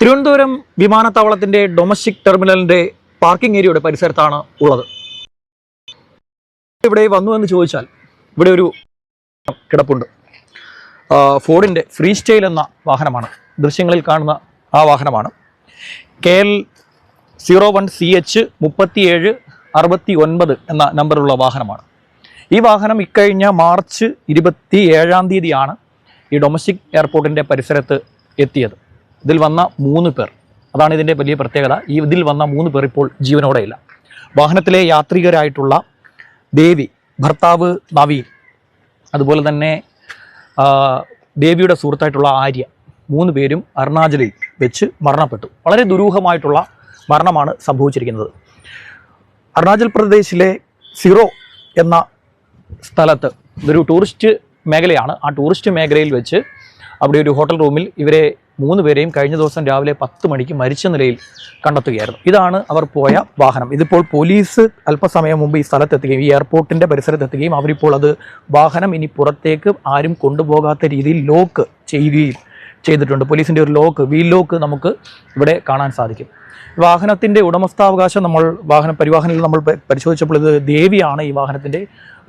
തിരുവനന്തപുരം വിമാനത്താവളത്തിന്റെ ഡൊമസ്റ്റിക് ടെർമിനലിന്റെ പാർക്കിംഗ് ഏരിയയുടെ പരിസരത്താണ് ഉള്ളത്. ഇവിടെ വന്നു എന്ന് ചോദിച്ചാൽ ഇവിടെ ഒരു കിടപ്പുണ്ട്. ഫോർഡിന്റെ ഫ്രീ സ്റ്റൈൽ എന്ന വാഹനമാണ്. ദൃശ്യങ്ങളിൽ കാണുന്ന ആ വാഹനമാണ്. K L zero one C H മുപ്പത്തിയേഴ് അറുപത്തി ഒൻപത് എന്ന നമ്പറുള്ള വാഹനമാണ്. ഈ വാഹനം ഇക്കഴിഞ്ഞ മാർച്ച് ഇരുപത്തി ഏഴാം തീയതിയാണ് ഈ ഡൊമസ്റ്റിക് എയർപോർട്ടിന്റെ പരിസരത്ത് എത്തിയത്. ഇതിൽ വന്ന മൂന്ന് പേർ. അതാണ് ഇതിന്റെ വലിയ പ്രത്യേകത. ഈ ഇതിൽ വന്ന മൂന്ന് പേർ ഇപ്പോൾ ജീവനോടെയില്ല. വാഹനത്തിലെ യാത്രികരായിട്ടുള്ള ദേവി ഭർത്താവ് നവീൻ അതുപോലെ തന്നെ ദേവിയുടെ സുഹൃത്തായിട്ടുള്ള ആര്യ മൂന്ന് പേരും അരുണാചലിൽ വെച്ച് മരണപ്പെട്ടു. വളരെ ദുരൂഹമായിട്ടുള്ള മരണമാണ് സംഭവിച്ചിരിക്കുന്നത്. അരുണാചൽ പ്രദേശിലെ സിറോ എന്ന സ്ഥലത്ത് ഇതൊരു ടൂറിസ്റ്റ് മേഖലയാണ്. ആ ടൂറിസ്റ്റ് മേഖലയിൽ വെച്ച് അവിടെ ഒരു ഹോട്ടൽ റൂമിൽ ഇവരെ മൂന്ന് പേരെയും കഴിഞ്ഞ ദിവസം രാവിലെ പത്ത് മണിക്ക് മരിച്ച നിലയിൽ കണ്ടെത്തുകയായിരുന്നു. ഇതാണ് അവർ പോയ വാഹനം. ഇതിപ്പോൾ പോലീസ് അല്പസമയം മുമ്പ് ഈ സ്ഥലത്തെത്തുകയും ഈ എയർപോർട്ടിന്റെ പരിസരത്തെത്തുകയും അവരിപ്പോൾ അത് വാഹനം ഇനി പുറത്തേക്ക് ആരും കൊണ്ടുപോകാത്ത രീതിയിൽ ലോക്ക് ചെയ്യുകയും ചെയ്തിട്ടുണ്ട്. പോലീസിന്റെ ഒരു ലോക്ക് വീൽ ലോക്ക് നമുക്ക് ഇവിടെ കാണാൻ സാധിക്കും. വാഹനത്തിന്റെ ഉടമസ്ഥാവകാശം നമ്മൾ വാഹന പരിവാഹനിൽ നമ്മൾ പരിശോധിച്ചപ്പോൾ ഇത് ദേവിയാണ് ഈ വാഹനത്തിന്റെ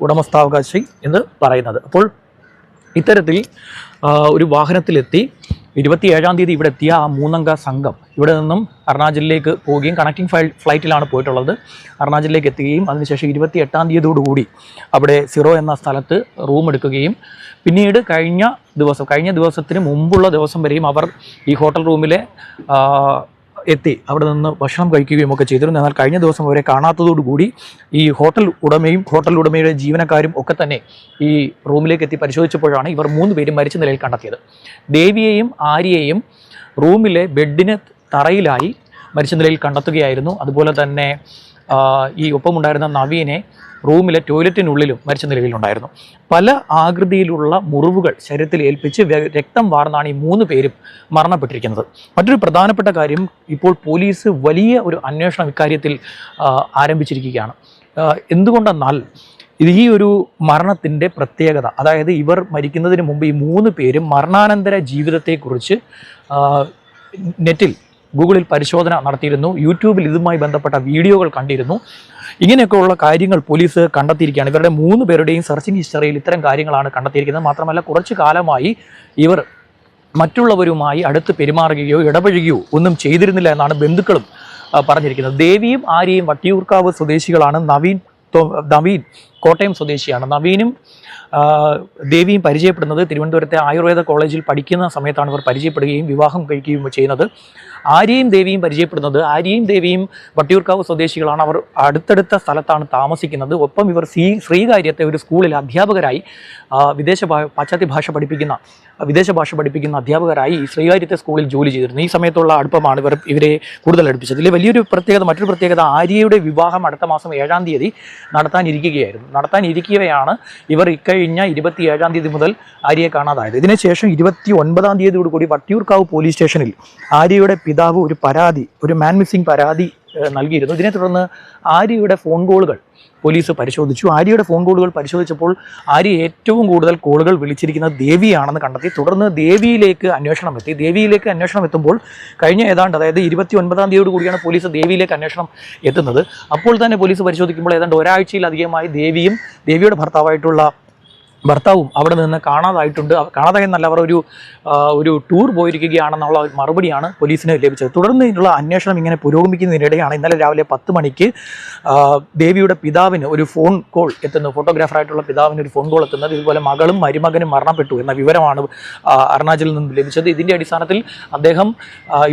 ഉടമസ്ഥാവകാശി എന്ന് പറയുന്നത്. അപ്പോൾ ഇത്തരത്തിൽ ഒരു വാഹനത്തിലെത്തി. ഇരുപത്തിയേഴാം തീയതി ഇവിടെ എത്തിയ ആ മൂന്നംഗ സംഘം ഇവിടെ നിന്നും അരുണാചലിലേക്ക് പോവുകയും കണക്റ്റിംഗ് ഫ്ലൈ ഫ്ലൈറ്റിലാണ് പോയിട്ടുള്ളത്. അരുണാചലിലേക്ക് എത്തുകയും അതിനുശേഷം ഇരുപത്തി എട്ടാം തീയതിയോടുകൂടി അവിടെ സിറോ എന്ന സ്ഥലത്ത് റൂം എടുക്കുകയും പിന്നീട് കഴിഞ്ഞ ദിവസം കഴിഞ്ഞ ദിവസത്തിന് മുമ്പുള്ള ദിവസം വരെയും അവർ ഈ ഹോട്ടൽ റൂമിലെ എത്തി. അവിടെ നിന്ന് ഭക്ഷണം കഴിക്കുകയും ഒക്കെ ചെയ്തിരുന്നു. എന്നാൽ കഴിഞ്ഞ ദിവസം അവരെ കാണാത്തതോടുകൂടി ഈ ഹോട്ടൽ ഉടമയും ഹോട്ടൽ ഉടമയുടെ ജീവനക്കാരും ഒക്കെ തന്നെ ഈ റൂമിലേക്ക് എത്തി പരിശോധിച്ചപ്പോഴാണ് ഇവർ മൂന്ന് പേരും മരിച്ച നിലയിൽ കണ്ടെത്തിയത്. ദേവിയെയും ആര്യയെയും റൂമിലെ ബെഡിന് തറയിലായി മരിച്ച നിലയിൽ കണ്ടെത്തുകയായിരുന്നു. അതുപോലെ തന്നെ ഈ ഒപ്പമുണ്ടായിരുന്ന നവീനെ റൂമിലെ ടോയ്ലറ്റിനുള്ളിലും മരിച്ച നിലയിലുണ്ടായിരുന്നു. പല ആകൃതിയിലുള്ള മുറിവുകൾ ശരീരത്തിൽ ഏൽപ്പിച്ച് രക്തം വാർന്നാണ് ഈ മൂന്ന് പേരും മരണപ്പെട്ടിരിക്കുന്നത്. മറ്റൊരു പ്രധാനപ്പെട്ട കാര്യം ഇപ്പോൾ പോലീസ് വലിയ ഒരു അന്വേഷണം ഇക്കാര്യത്തിൽ ആരംഭിച്ചിരിക്കുകയാണ്. എന്തുകൊണ്ടെന്നാൽ ഈ ഒരു മരണത്തിന്റെ പ്രത്യേകത അതായത് ഇവർ മരിക്കുന്നതിന് മുമ്പ് ഈ മൂന്ന് പേരും മരണാനന്തര ജീവിതത്തെക്കുറിച്ച് നെറ്റിൽ ഗൂഗിളിൽ പരിശോധന നടത്തിയിരുന്നു. യൂട്യൂബിൽ ഇതുമായി ബന്ധപ്പെട്ട വീഡിയോകൾ കണ്ടിരുന്നു. ഇങ്ങനെയൊക്കെയുള്ള കാര്യങ്ങൾ പോലീസ് കണ്ടെത്തിയിരിക്കുകയാണ്. ഇവരുടെ മൂന്ന് പേരുടെയും സെർച്ചിങ് ഹിസ്റ്ററിയിൽ ഇത്തരം കാര്യങ്ങളാണ് കണ്ടെത്തിയിരിക്കുന്നത്. മാത്രമല്ല കുറച്ചു കാലമായി ഇവർ മറ്റുള്ളവരുമായി അടുത്ത് പെരുമാറുകയോ ഇടപഴകുകയോ ഒന്നും ചെയ്തിരുന്നില്ല എന്നാണ് ബന്ധുക്കളും പറഞ്ഞിരിക്കുന്നത്. ദേവിയും ആര്യയും വട്ടിയൂർക്കാവ് സ്വദേശികളാണ്. നവീൻ നവീൻ കോട്ടയം സ്വദേശിയാണ്. നവീനും ദേവിയും പരിചയപ്പെടുന്നത് തിരുവനന്തപുരത്തെ ആയുർവേദ കോളേജിൽ പഠിക്കുന്ന സമയത്താണ് ഇവർ പരിചയപ്പെടുകയും വിവാഹം കഴിക്കുകയും ചെയ്യുന്നത്. ആര്യയും ദേവിയും പരിചയപ്പെടുന്നത് ആര്യയും ദേവിയും വട്ടിയൂർക്കാവ് സ്വദേശികളാണ്. അവർ അടുത്തടുത്ത സ്ഥലത്താണ് താമസിക്കുന്നത്. ഒപ്പം ഇവർ ശ്രീ ശ്രീകാര്യത്തെ ഒരു സ്കൂളിൽ അധ്യാപകരായി വിദേശ പാശ്ചാത്യ ഭാഷ പഠിപ്പിക്കുന്ന വിദേശ ഭാഷ പഠിപ്പിക്കുന്ന അധ്യാപകരായി ഈ ശ്രീകാര്യത്തെ സ്കൂളിൽ ജോലി ചെയ്തിരുന്നു. ഈ സമയത്തുള്ള അടുപ്പമാണ് ഇവർ ഇവരെ കൂടുതൽ അടുപ്പിച്ചത്. ഇതിൽ വലിയൊരു പ്രത്യേകത മറ്റൊരു പ്രത്യേകത ആര്യയുടെ വിവാഹം അടുത്ത മാസം ഏഴാം തീയതി നടത്താനിരിക്കുകയായിരുന്നു. നടത്താനിരിക്കുകയാണ് ഇവർ ഇക്കഴിഞ്ഞ ഇരുപത്തി ഏഴാം തീയതി മുതൽ ആര്യയെ കാണാതായത്. ഇതിനുശേഷം ഇരുപത്തി ഒൻപതാം തീയതിയോടുകൂടി വട്ടിയൂർക്കാവ് പോലീസ് സ്റ്റേഷനിൽ ആര്യയുടെ പിതാവ് ഒരു പരാതി ഒരു മാൻ മിസ്സിംഗ് പരാതി നൽകിയിരുന്നു. ഇതിനെ തുടർന്ന് ആര്യയുടെ ഫോൺ കോളുകൾ പോലീസ് പരിശോധിച്ചു. ആര്യയുടെ ഫോൺ കോളുകൾ പരിശോധിച്ചപ്പോൾ ആര്യ ഏറ്റവും കൂടുതൽ കോളുകൾ വിളിച്ചിരിക്കുന്നത് ദേവിയാണെന്ന് കണ്ടെത്തി. തുടർന്ന് ദേവിയിലേക്ക് അന്വേഷണം എത്തി. ദേവിയിലേക്ക് അന്വേഷണം എത്തുമ്പോൾ കഴിഞ്ഞ ഏതാണ്ട് അതായത് ഇരുപത്തി ഒൻപതാം തീയതിയോട് കൂടിയാണ് പോലീസ് ദേവിയിലേക്ക് അന്വേഷണം എത്തുന്നത്. അപ്പോൾ തന്നെ പോലീസ് പരിശോധിക്കുമ്പോൾ ഏതാണ്ട് ഒരാഴ്ചയിലധികമായി ദേവിയും ദേവിയുടെ ഭർത്താവായിട്ടുള്ള ഭർത്താവും അവിടെ നിന്ന് കാണാതായിട്ടുണ്ട്. കാണാതായി നല്ല അവർ ഒരു ഒരു ടൂർ പോയിരിക്കുകയാണെന്നുള്ള ഒരു മറുപടിയാണ് പോലീസിന് ലഭിച്ചത്. തുടർന്ന് ഇതിനുള്ള അന്വേഷണം ഇങ്ങനെ പുരോഗമിക്കുന്നതിനിടെയാണ് ഇന്നലെ രാവിലെ പത്ത് മണിക്ക് ദേവിയുടെ പിതാവിന് ഒരു ഫോൺ കോൾ എത്തുന്നത്. ഫോട്ടോഗ്രാഫറായിട്ടുള്ള പിതാവിന് ഒരു ഫോൺ കോൾ എത്തുന്നത്. ഇതുപോലെ മകളും മരുമകനും മരണപ്പെട്ടു എന്ന വിവരമാണ് അരുണാചലിൽ നിന്ന് ലഭിച്ചത്. ഇതിന്റെ അടിസ്ഥാനത്തിൽ അദ്ദേഹം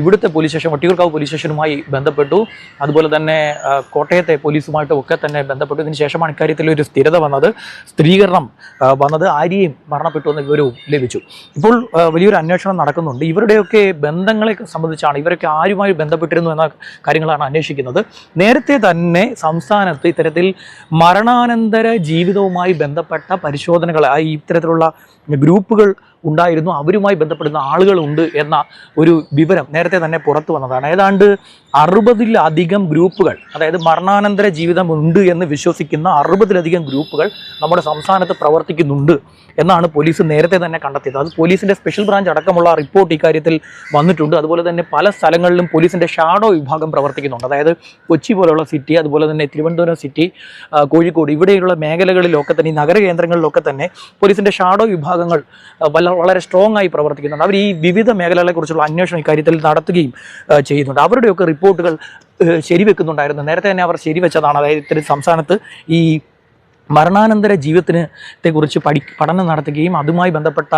ഇവിടുത്തെ പോലീസ് സ്റ്റേഷൻ വട്ടിയൂർക്കാവ് പോലീസ് സ്റ്റേഷനുമായി ബന്ധപ്പെട്ടു. അതുപോലെ തന്നെ കോട്ടയത്തെ പോലീസുമായിട്ടും ഒക്കെ തന്നെ ബന്ധപ്പെട്ടു. ഇതിന് ശേഷമാണ് ഇക്കാര്യത്തിൽ ഒരു സ്ഥിരത വന്നത്. സ്ഥിരീകരണം വന്നത് ആര്യയും മരണപ്പെട്ടു എന്ന വിവരവും ലഭിച്ചു. ഇപ്പോൾ വലിയൊരു അന്വേഷണം നടക്കുന്നുണ്ട്. ഇവരുടെയൊക്കെ ബന്ധങ്ങളെ സംബന്ധിച്ചാണ് ഇവരൊക്കെ ആരുമായി ബന്ധപ്പെട്ടിരുന്നു എന്ന കാര്യങ്ങളാണ് അന്വേഷിക്കുന്നത്. നേരത്തെ തന്നെ സംസ്ഥാനത്ത് ഇത്തരത്തിൽ മരണാനന്തര ജീവിതവുമായി ബന്ധപ്പെട്ട പരിശോധനകൾ ഇത്തരത്തിലുള്ള ഗ്രൂപ്പുകൾ ഉണ്ടായിരുന്നു അവരുമായി ബന്ധപ്പെടുന്ന ആളുകളുണ്ട് എന്ന ഒരു വിവരം നേരത്തെ തന്നെ പുറത്തു വന്നതാണ്. ഏതാണ്ട് അറുപതിലധികം ഗ്രൂപ്പുകൾ അതായത് മരണാനന്തര ജീവിതം ഉണ്ട് എന്ന് വിശ്വസിക്കുന്ന അറുപതിലധികം ഗ്രൂപ്പുകൾ നമ്മുടെ സംസ്ഥാനത്ത് പ്രവർത്തിക്കുന്നുണ്ട് എന്നാണ് പോലീസ് നേരത്തെ തന്നെ കണ്ടെത്തിയത്. അത് പോലീസിന്റെ സ്പെഷ്യൽ ബ്രാഞ്ച് അടക്കമുള്ള റിപ്പോർട്ട് ഇക്കാര്യത്തിൽ വന്നിട്ടുണ്ട്. അതുപോലെ തന്നെ പല സ്ഥലങ്ങളിലും പോലീസിന്റെ ഷാഡോ വിഭാഗം പ്രവർത്തിക്കുന്നുണ്ട്. അതായത് കൊച്ചി പോലെയുള്ള സിറ്റി അതുപോലെ തന്നെ തിരുവനന്തപുരം സിറ്റി കോഴിക്കോട് ഇവിടെയുള്ള മേഖലകളിലൊക്കെ തന്നെ നഗര കേന്ദ്രങ്ങളിലൊക്കെ തന്നെ പോലീസിന്റെ ഷാഡോ വിഭാഗങ്ങൾ വളരെ സ്ട്രോങ് ആയി പ്രവർത്തിക്കുന്നുണ്ട്. അവർ ഈ വിവിധ മേഖലകളെക്കുറിച്ചുള്ള അന്വേഷണം ഇക്കാര്യത്തിൽ നടത്തുകയും ചെയ്യുന്നുണ്ട്. അവരുടെയൊക്കെ റിപ്പോർട്ടുകൾ ശരിവെക്കുന്നുണ്ടായിരുന്നു. നേരത്തെ തന്നെ അവർ ശരിവെച്ചതാണ്. അതായത് ഇത്തരം സംസ്ഥാനത്ത് ഈ മരണാനന്തര ജീവിതത്തിന് കുറിച്ച് പഠി പഠനം നടത്തുകയും അതുമായി ബന്ധപ്പെട്ട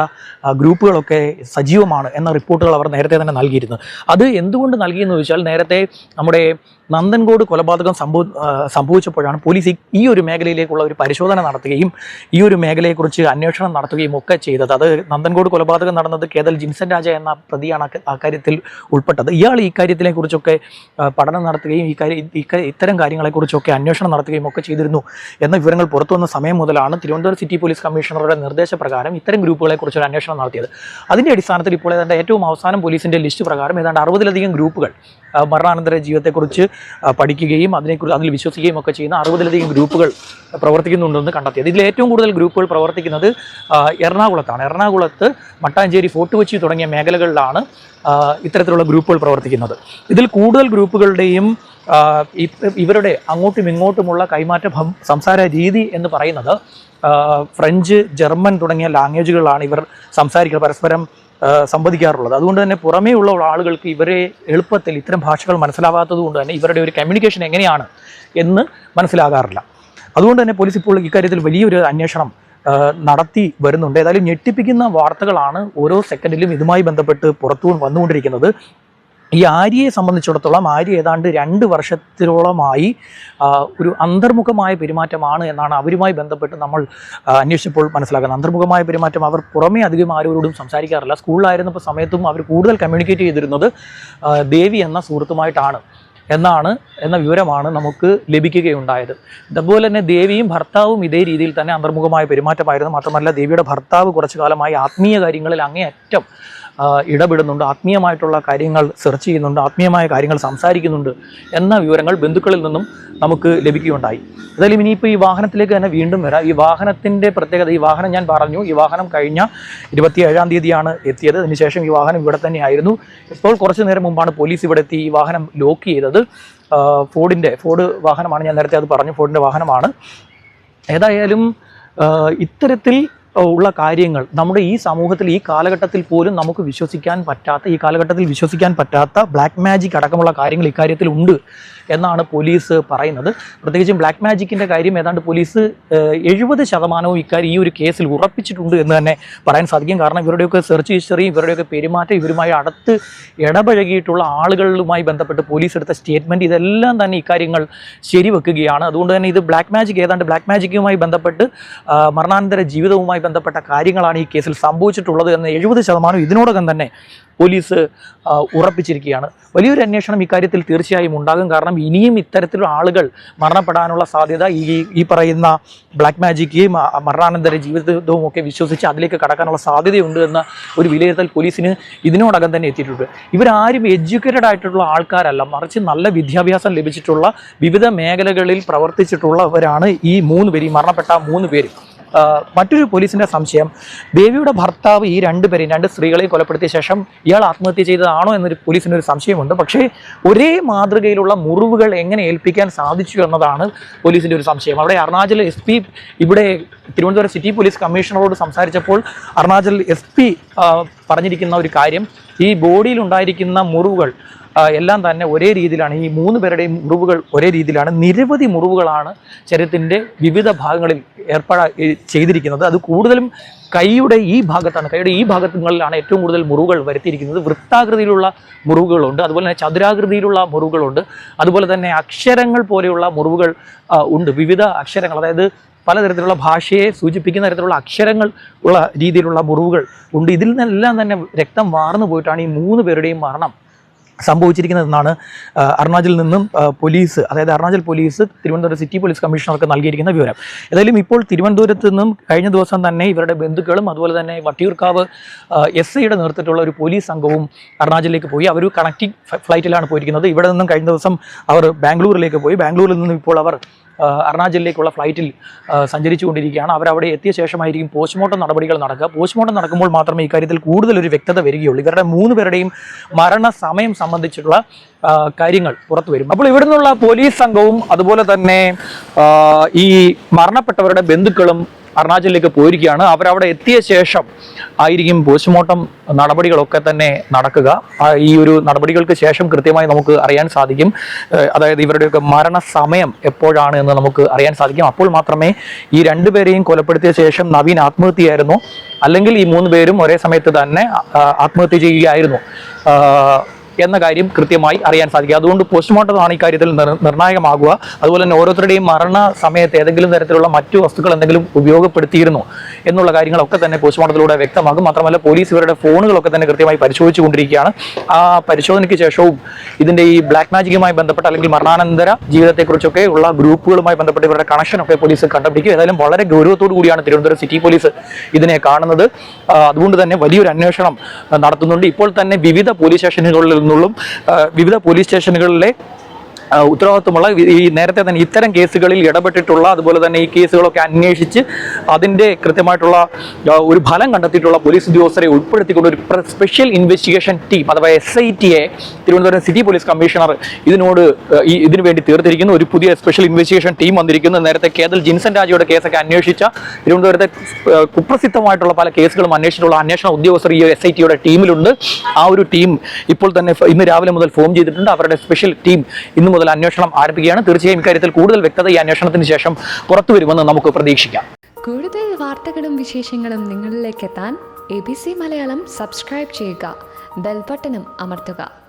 ഗ്രൂപ്പുകളൊക്കെ സജീവമാണ് എന്ന റിപ്പോർട്ടുകൾ അവർ നേരത്തെ തന്നെ നൽകിയിരുന്നു. അത് എന്തുകൊണ്ട് നൽകിയെന്ന് ചോദിച്ചാൽ നേരത്തെ നമ്മുടെ നന്ദൻകോട് കൊലപാതകം സംഭവ സംഭവിച്ചപ്പോഴാണ് പോലീസ് ഈ- ഒരു മേഖലയിലേക്കുള്ള ഒരു പരിശോധന നടത്തുകയും ഈ ഒരു മേഖലയെക്കുറിച്ച് അന്വേഷണം നടത്തുകയും ഒക്കെ ചെയ്തത്. അത് നന്ദൻകോട് കൊലപാതകം നടന്നത് കേതൽ ജിൻസൻ രാജ എന്ന പ്രതിയാണ് അക്ക- അക്കാര്യത്തിൽ ഉൾപ്പെട്ടത്. ഇയാൾ ഈ കാര്യത്തിനെക്കുറിച്ചൊക്കെ പഠനം നടത്തുകയും ഈ കാര്യം ഇത്തരം കാര്യങ്ങളെക്കുറിച്ചൊക്കെ അന്വേഷണം നടത്തുകയും ഒക്കെ ചെയ്തിരുന്നു എന്ന വിവരങ്ങൾ പുറത്തു വന്ന സമയം മുതലാണ് തിരുവനന്തപുരം സിറ്റി പോലീസ് കമ്മീഷണറുടെ നിർദ്ദേശപ്രകാരം ഇത്തരം ഗ്രൂപ്പുകളെക്കുറിച്ച് ഒരു അന്വേഷണം നടത്തിയത്. അതിന്റെ അടിസ്ഥാനത്തിൽ ഇപ്പോൾ ഏതാണ്ട് ഏറ്റവും അവസാനം പോലീസിന്റെ ലിസ്റ്റ് പ്രകാരം ഏതാണ്ട് അറുപതിലധികം ഗ്രൂപ്പുകൾ മരണാനന്തര ജീവിതത്തെക്കുറിച്ച് പഠിക്കുകയും അതിനെക്കുറിച്ച് അതിൽ വിശ്വസിക്കുകയും ഒക്കെ ചെയ്യുന്ന അറുപതിലധികം ഗ്രൂപ്പുകൾ പ്രവർത്തിക്കുന്നുണ്ടെന്ന് കണ്ടെത്തിയത്. ഇതിൽ ഏറ്റവും കൂടുതൽ ഗ്രൂപ്പുകൾ പ്രവർത്തിക്കുന്നത് എറണാകുളത്താണ്. എറണാകുളത്ത് മട്ടാഞ്ചേരി ഫോർട്ട് കൊച്ചി തുടങ്ങിയ മേഖലകളിലാണ് ഇത്തരത്തിലുള്ള ഗ്രൂപ്പുകൾ പ്രവർത്തിക്കുന്നത്. ഇതിൽ കൂടുതൽ ഗ്രൂപ്പുകളുടെയും ഇവരുടെ അങ്ങോട്ടും ഇങ്ങോട്ടുമുള്ള കൈമാറ്റ സംസാര രീതി എന്ന് പറയുന്നത് ഫ്രഞ്ച് ജർമ്മൻ തുടങ്ങിയ ലാംഗ്വേജുകളാണ് ഇവർ സംസാരിക്കുക പരസ്പരം സംവദിക്കാറുള്ളത്. അതുകൊണ്ട് തന്നെ പുറമേ ഉള്ള ആളുകൾക്ക് ഇവരെ എളുപ്പത്തിൽ ഇത്തരം ഭാഷകൾ മനസ്സിലാവാത്തത് കൊണ്ട് തന്നെ ഇവരുടെ ഒരു കമ്മ്യൂണിക്കേഷൻ എങ്ങനെയാണ് എന്ന് മനസ്സിലാകാറില്ല. അതുകൊണ്ട് തന്നെ പോലീസ് ഇപ്പോൾ ഇക്കാര്യത്തിൽ വലിയൊരു അന്വേഷണം നടത്തി വരുന്നുണ്ട്. ഏതായാലും ഞെട്ടിപ്പിക്കുന്ന വാർത്തകളാണ് ഓരോ സെക്കൻഡിലും ഇതുമായി ബന്ധപ്പെട്ട് പുറത്തു വന്നുകൊണ്ടിരിക്കുന്നത്. ഈ ആര്യയെ സംബന്ധിച്ചിടത്തോളം ആര്യ ഏതാണ്ട് രണ്ട് വർഷത്തിലോളമായി ഒരു അന്തർമുഖമായ പെരുമാറ്റമാണ് എന്നാണ് അവരുമായി ബന്ധപ്പെട്ട് നമ്മൾ അന്വേഷിച്ചപ്പോൾ മനസ്സിലാക്കുന്നത് അന്തർമുഖമായ പെരുമാറ്റം അവർ പുറമേ അധികം ആരോടും സംസാരിക്കാറില്ല. സ്കൂളിലായിരുന്നപ്പോൾ സമയത്തും അവർ കൂടുതൽ കമ്മ്യൂണിക്കേറ്റ് ചെയ്തിരുന്നത് ദേവി എന്ന സുഹൃത്തുമായിട്ടാണ് എന്നാണ് എന്ന വിവരമാണ് നമുക്ക് ലഭിക്കുകയുണ്ടായത്. അതുപോലെ തന്നെ ദേവിയും ഭർത്താവും ഇതേ രീതിയിൽ തന്നെ അന്തർമുഖമായ പെരുമാറ്റമായിരുന്നു. മാത്രമല്ല ദേവിയുടെ ഭർത്താവ് കുറച്ചു കാലമായി ആത്മീയ കാര്യങ്ങളിൽ അങ്ങേയറ്റം ഇടപെടുന്നുണ്ട് ആത്മീയമായിട്ടുള്ള കാര്യങ്ങൾ സെർച്ച് ചെയ്യുന്നുണ്ട് ആത്മീയമായ കാര്യങ്ങൾ സംസാരിക്കുന്നുണ്ട് എന്ന വിവരങ്ങൾ ബന്ധുക്കളിൽ നിന്നും നമുക്ക് ലഭിക്കുകയുണ്ടായി. എന്തായാലും ഇനിയിപ്പോൾ ഈ വാഹനത്തിലേക്ക് തന്നെ വീണ്ടും വരാം. ഈ വാഹനത്തിന്റെ പ്രത്യേകത ഈ വാഹനം ഞാൻ പറഞ്ഞു ഈ വാഹനം കഴിഞ്ഞ ഇരുപത്തി ഏഴാം തീയതിയാണ് എത്തിയത്. അതിനുശേഷം ഈ വാഹനം ഇവിടെ തന്നെയായിരുന്നു ഇപ്പോൾ കുറച്ച് നേരം മുമ്പാണ് പോലീസ് ഇവിടെ എത്തി ഈ വാഹനം ലോക്ക് ചെയ്തത്. ഫോർഡിന്റെ ഫോർഡ് വാഹനമാണ് ഞാൻ നേരത്തെ അത് പറഞ്ഞു ഫോർഡിന്റെ വാഹനമാണ്. ഏതായാലും ഇത്തരത്തിൽ ഉള്ള കാര്യങ്ങൾ. നമ്മുടെ ഈ സമൂഹത്തിൽ ഈ കാലഘട്ടത്തിൽ പോലും നമുക്ക് വിശ്വസിക്കാൻ പറ്റാത്ത ഈ കാലഘട്ടത്തിൽ വിശ്വസിക്കാൻ പറ്റാത്ത ബ്ലാക്ക് മാജിക് അടക്കമുള്ള കാര്യങ്ങൾ ഇക്കാര്യത്തിൽ ഉണ്ട് എന്നാണ് പോലീസ് പറയുന്നത്. പ്രത്യേകിച്ചും ബ്ലാക്ക് മാജിക്കിന്റെ കാര്യം ഏതാണ്ട് പോലീസ് എഴുപത് ശതമാനവും ഇക്കാര്യം ഈ ഒരു കേസിൽ ഉറപ്പിച്ചിട്ടുണ്ട് എന്ന് തന്നെ പറയാൻ സാധിക്കും. കാരണം ഇവരുടെയൊക്കെ സെർച്ച് ഹിസ്റ്ററിയും ഇവരുടെയൊക്കെ പെരുമാറ്റം ഇവരുമായി അടുത്ത് ഇടപഴകിയിട്ടുള്ള ആളുകളുമായി ബന്ധപ്പെട്ട് പോലീസ് എടുത്ത സ്റ്റേറ്റ്മെന്റ് ഇതെല്ലാം തന്നെ ഇക്കാര്യങ്ങൾ ശരിവെക്കുകയാണ്. അതുകൊണ്ട് തന്നെ ഇത് ബ്ലാക്ക് മാജിക് ഏതാണ്ട് ബ്ലാക്ക് മാജിക്കുമായി ബന്ധപ്പെട്ട് മരണാനന്തര ജീവിതവുമായി ബന്ധപ്പെട്ട കാര്യങ്ങളാണ് ഈ കേസിൽ സംഭവിച്ചിട്ടുള്ളത് എന്ന് എഴുപത് ശതമാനം ഇതിനോടകം തന്നെ പോലീസ് ഉറപ്പിച്ചിരിക്കുകയാണ്. വലിയൊരു അന്വേഷണം ഇക്കാര്യത്തിൽ തീർച്ചയായും ഉണ്ടാകും. കാരണം ഇനിയും ഇത്തരത്തിലുള്ള ആളുകൾ മരണപ്പെടാനുള്ള സാധ്യത ഈ ഈ പറയുന്ന ബ്ലാക്ക് മാജിക്കുകയും മരണാനന്തര ജീവിതവും ഒക്കെ വിശ്വസിച്ച് അതിലേക്ക് കടക്കാനുള്ള സാധ്യതയുണ്ട് എന്ന ഒരു വിലയിരുത്തൽ പോലീസിന് ഇതിനോടകം തന്നെ എത്തിയിട്ടുണ്ട്. ഇവരാരും എഡ്യൂക്കേറ്റഡ് ആയിട്ടുള്ള ആൾക്കാരല്ല. മറിച്ച് നല്ല വിദ്യാഭ്യാസം ലഭിച്ചിട്ടുള്ള വിവിധ മേഖലകളിൽ പ്രവർത്തിച്ചിട്ടുള്ളവരാണ് ഈ മൂന്ന് പേര് മരണപ്പെട്ട മൂന്ന് പേര്. മറ്റൊരു പോലീസിന്റെ സംശയം. ദേവിയുടെ ഭർത്താവ് ഈ രണ്ടുപേരെയും രണ്ട് സ്ത്രീകളെയും കൊലപ്പെടുത്തിയ ശേഷം ഇയാൾ ആത്മഹത്യ ചെയ്തതാണോ എന്നൊരു പോലീസിന് ഒരു സംശയമുണ്ട്. പക്ഷേ ഒരേ മാതൃകയിലുള്ള മുറിവുകൾ എങ്ങനെ ഏൽപ്പിക്കാൻ സാധിച്ചു എന്നതാണ് പോലീസിന്റെ ഒരു സംശയം. അവിടെ അരുണാചൽ എസ് പി ഇവിടെ തിരുവനന്തപുരം സിറ്റി പോലീസ് കമ്മീഷണറോട് സംസാരിച്ചപ്പോൾ അരുണാചൽ എസ് പി പറഞ്ഞിരിക്കുന്ന ഒരു കാര്യം ഈ ബോഡിയിൽ ഉണ്ടായിരിക്കുന്ന മുറിവുകൾ എല്ലാം തന്നെ ഒരേ രീതിയിലാണ്. ഈ മൂന്ന് പേരുടെയും മുറിവുകൾ ഒരേ രീതിയിലാണ്. നിരവധി മുറിവുകളാണ് ശരീരത്തിന്റെ വിവിധ ഭാഗങ്ങളിൽ ഏർപ്പെടാ ചെയ്തിരിക്കുന്നത്. അത് കൂടുതലും കൈയുടെ ഈ ഭാഗത്താണ്. കൈയുടെ ഈ ഭാഗങ്ങളിലാണ് ഏറ്റവും കൂടുതൽ മുറിവുകൾ വരുത്തിയിരിക്കുന്നത്. വൃത്താകൃതിയിലുള്ള മുറിവുകളുണ്ട്. അതുപോലെ തന്നെ ചതുരാകൃതിയിലുള്ള മുറിവുകളുണ്ട്. അതുപോലെ തന്നെ അക്ഷരങ്ങൾ പോലെയുള്ള മുറിവുകൾ ഉണ്ട്. വിവിധ അക്ഷരങ്ങൾ. അതായത് പലതരത്തിലുള്ള ഭാഷയെ സൂചിപ്പിക്കുന്ന തരത്തിലുള്ള അക്ഷരങ്ങൾ ഉള്ള രീതിയിലുള്ള മുറിവുകൾ ഉണ്ട്. ഇതിൽ നിന്നെല്ലാം തന്നെ രക്തം വാർന്നു പോയിട്ടാണ് ഈ മൂന്ന് പേരുടെയും മരണം സംഭവിച്ചിരിക്കുന്നതെന്നാണ് അരുണാചലിൽ നിന്നും പോലീസ് അതായത് Arunachal police Thiruvananthapuram city police കമ്മീഷണർക്ക് നൽകിയിരിക്കുന്ന വിവരം. ഏതായാലും ഇപ്പോൾ തിരുവനന്തപുരത്ത് നിന്നും കഴിഞ്ഞ ദിവസം തന്നെ ഇവരുടെ ബന്ധുക്കളും അതുപോലെ തന്നെ വട്ടിയൂർക്കാവ് എസ് ഐയുടെ നേതൃത്വത്തിലുള്ള ഒരു പോലീസ് സംഘവും അരുണാചലിലേക്ക് പോയി. അവർ കണക്റ്റിംഗ് ഫ്ലൈറ്റിലാണ് പോയിരിക്കുന്നത്. ഇവിടെ നിന്നും കഴിഞ്ഞ ദിവസം അവർ ബാംഗ്ലൂരിലേക്ക് പോയി. ബാംഗ്ലൂരിൽ നിന്നും ഇപ്പോൾ അവർ അരുണാചലിലേക്കുള്ള ഫ്ലൈറ്റിൽ സഞ്ചരിച്ചുകൊണ്ടിരിക്കുകയാണ്. അവരവിടെ എത്തിയ ശേഷമായിരിക്കും പോസ്റ്റ്മോർട്ടം നടപടികൾ നടക്കുക. പോസ്റ്റ്മോർട്ടം നടക്കുമ്പോൾ മാത്രമേ ഇക്കാര്യത്തിൽ കൂടുതൽ ഒരു വ്യക്തത വരികയുള്ളൂ. ഇവരുടെ മൂന്ന് പേരുടെയും മരണസമയം സംബന്ധിച്ചിട്ടുള്ള ആ, കാര്യങ്ങൾ പുറത്തു വരും. അപ്പോൾ ഇവിടെ നിന്നുള്ള പോലീസ് സംഘവും അതുപോലെ തന്നെ ഈ മരണപ്പെട്ടവരുടെ ബന്ധുക്കളും അരുണാചലിലേക്ക് പോയിരിക്കുകയാണ്. അവരവിടെ എത്തിയ ശേഷം ആയിരിക്കും പോസ്റ്റ്മോർട്ടം നടപടികളൊക്കെ തന്നെ നടക്കുക. ഈ ഒരു നടപടികൾക്ക് ശേഷം കൃത്യമായി നമുക്ക് അറിയാൻ സാധിക്കും. അതായത് ഇവരുടെയൊക്കെ മരണസമയം എപ്പോഴാണ് എന്ന് നമുക്ക് അറിയാൻ സാധിക്കും. അപ്പോൾ മാത്രമേ ഈ രണ്ടുപേരെയും കൊലപ്പെടുത്തിയ ശേഷം നവീൻ ആത്മഹത്യയായിരുന്നു. അല്ലെങ്കിൽ ഈ മൂന്ന് പേരും ഒരേ സമയത്ത് തന്നെ ആത്മഹത്യ ചെയ്യുകയായിരുന്നു. എന്ന കാര്യം കൃത്യമായി അറിയാൻ സാധിക്കും. അതുകൊണ്ട് പോസ്റ്റ്മോർട്ടം ആണ് ഈ കാര്യത്തിൽ നിർ- നിർണായകമാകുക. അതുപോലെ തന്നെ ഓരോരുത്തരുടെയും മരണ സമയത്ത് ഏതെങ്കിലും തരത്തിലുള്ള മറ്റു വസ്തുക്കൾ എന്തെങ്കിലും ഉപയോഗപ്പെടുത്തിയിരുന്നു എന്നുള്ള കാര്യങ്ങളൊക്കെ തന്നെ പോസ്റ്റ്മോർട്ടത്തിലൂടെ വ്യക്തമാകും. മാത്രമല്ല പോലീസ് ഇവരുടെ ഫോണുകളൊക്കെ തന്നെ കൃത്യമായി പരിശോധിച്ചുകൊണ്ടിരിക്കുകയാണ്. ആ പരിശോധനയ്ക്ക് ശേഷവും ഇതിന്റെ ഈ ബ്ലാക്ക് മാജിക്കുമായി ബന്ധപ്പെട്ട അല്ലെങ്കിൽ മരണാനന്തര ജീവിതത്തെക്കുറിച്ചൊക്കെ ഉള്ള ഗ്രൂപ്പുകളുമായി ബന്ധപ്പെട്ട് ഇവരുടെ കണക്ഷനൊക്കെ പോലീസ് കണ്ടുപിടിക്കും. ഏതായാലും വളരെ ഗൗരവത്തോടു കൂടിയാണ് തിരുവനന്തപുരം സിറ്റി പോലീസ് ഇതിനെ കാണുന്നത്. അതുകൊണ്ട് തന്നെ വലിയൊരു അന്വേഷണം നടത്തുന്നുണ്ട്. ഇപ്പോൾ തന്നെ വിവിധ പോലീസ് സ്റ്റേഷനുകളിൽ നിന്നുള്ള വിവിധ പോലീസ് സ്റ്റേഷനുകളിലെ ഉത്തരവാദിത്വമുള്ള ഈ- നേരത്തെ തന്നെ ഇത്തരം കേസുകളിൽ ഇടപെട്ടിട്ടുള്ള അതുപോലെ തന്നെ ഈ കേസുകളൊക്കെ അന്വേഷിച്ച് അതിന്റെ കൃത്യമായിട്ടുള്ള ഒരു ഫലം കണ്ടെത്തിയിട്ടുള്ള പോലീസ് ഉദ്യോഗസ്ഥരെ ഉൾപ്പെടുത്തിക്കൊണ്ട് ഒരു സ്പെഷ്യൽ ഇൻവെസ്റ്റിഗേഷൻ ടീം അഥവാ എസ് ഐ ടിയെ തിരുവനന്തപുരം സിറ്റി പോലീസ് കമ്മീഷണർ ഇതിനോട് ഈ ഇതിനു വേണ്ടി തീർത്തിരിക്കുന്നു. ഒരു പുതിയ സ്പെഷ്യൽ ഇൻവെസ്റ്റിഗേഷൻ ടീം വന്നിരിക്കുന്നു. നേരത്തെ കേതൽ ജിൻസൺ രാജയുടെ കേസൊക്കെ അന്വേഷിച്ച തിരുവനന്തപുരത്തെ കുപ്രസിദ്ധമായിട്ടുള്ള പല കേസുകളും അന്വേഷിച്ചിട്ടുള്ള അന്വേഷണ ഉദ്യോഗസ്ഥർ ഈ എസ് ഐ ടിയുടെ ടീമിലുണ്ട് ആ ഒരു ടീം ഇപ്പോൾ തന്നെ ഇന്ന് രാവിലെ മുതൽ ഫോം ചെയ്തിട്ടുണ്ട്. അവരുടെ സ്പെഷ്യൽ ടീം ഇന്നു മുതൽ അന്വേഷണം ആരംഭിക്കുകയാണ്. തീർച്ചയായും ഇക്കാര്യത്തിൽ കൂടുതൽ വ്യക്തത ഈ അന്വേഷണത്തിന് ശേഷം പുറത്തു വരുമെന്ന് നമുക്ക് പ്രതീക്ഷിക്കാം. കൂടുതൽ വാർത്തകളും വിശേഷങ്ങളും നിങ്ങളിലേക്ക് എത്താൻ A B C Malayalam subscribe ചെയ്യുക. ബെൽബട്ടനും അമർത്തുക.